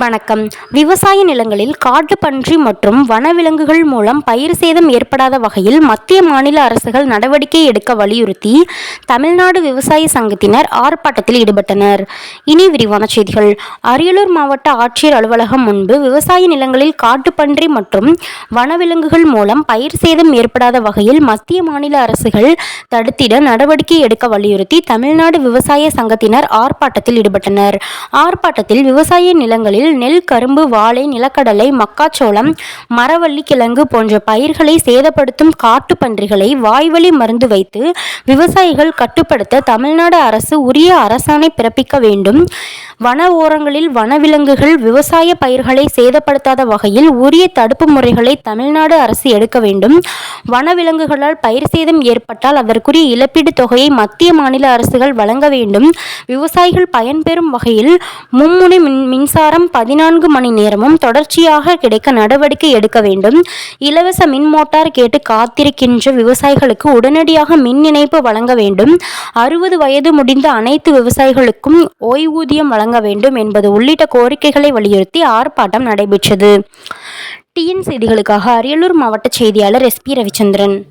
வணக்கம். விவசாய நிலங்களில் காட்டுப்பன்றி மற்றும் வனவிலங்குகள் மூலம் பயிர் சேதம் ஏற்படாத வகையில் மத்திய மாநில அரசுகள் நடவடிக்கை எடுக்க வலியுறுத்தி தமிழ்நாடு விவசாய சங்கத்தினர் ஆர்ப்பாட்டத்தில் ஈடுபட்டனர். இனி விரிவான செய்திகள். அரியலூர் மாவட்ட ஆட்சியர் அலுவலகம் முன்பு விவசாய நிலங்களில் காட்டுப்பன்றி மற்றும் வனவிலங்குகள் மூலம் பயிர் சேதம் ஏற்படாத வகையில் மத்திய மாநில அரசுகள் தடுத்திட நடவடிக்கை எடுக்க வலியுறுத்தி தமிழ்நாடு விவசாய சங்கத்தினர் ஆர்ப்பாட்டத்தில் ஈடுபட்டனர். ஆர்ப்பாட்டத்தில் விவசாய நிலங்களில் நெல் கரும்பு வாழை நிலக்கடலை மக்காச்சோளம் மரவள்ளி கிழங்கு போன்ற பயிர்களை சேதப்படுத்தும் காட்டு பன்றிகளை வாய்வழி மருந்து வைத்து விவசாயிகள் கட்டுப்படுத்த தமிழ்நாடு அரசு உரிய அரசாணை பிறப்பிக்க வேண்டும். வன ஓரங்களில் வனவிலங்குகள் விவசாய பயிர்களை சேதப்படுத்தாத வகையில் உரிய தடுப்பு முறைகளை தமிழ்நாடு அரசு எடுக்க வேண்டும். வனவிலங்குகளால் பயிர் சேதம் ஏற்பட்டால் அதற்குரிய இழப்பீடு தொகையை மத்திய மாநில அரசுகள் வழங்க வேண்டும். விவசாயிகள் பயன்பெறும் வகையில் மும்முனை மின் மின்சாரம் பதினான்கு மணி நேரமும் தொடர்ச்சியாக கிடைக்க நடவடிக்கை எடுக்க வேண்டும். இலவச மின் மோட்டார் கேட்டு காத்திருக்கின்ற விவசாயிகளுக்கு உடனடியாக மின் இணைப்பு வழங்க வேண்டும். அறுபது வயது முடிந்த அனைத்து விவசாயிகளுக்கும் ஓய்வூதியம் வழங்க வேண்டும் என்பது உள்ளிட்ட கோரிக்கைகளை வலியுறுத்தி ஆர்ப்பாட்டம் நடைபெற்றது. டிஎன் செய்திகளுக்காக அரியலூர் மாவட்ட செய்தியாளர் எஸ் பி ரவிச்சந்திரன்.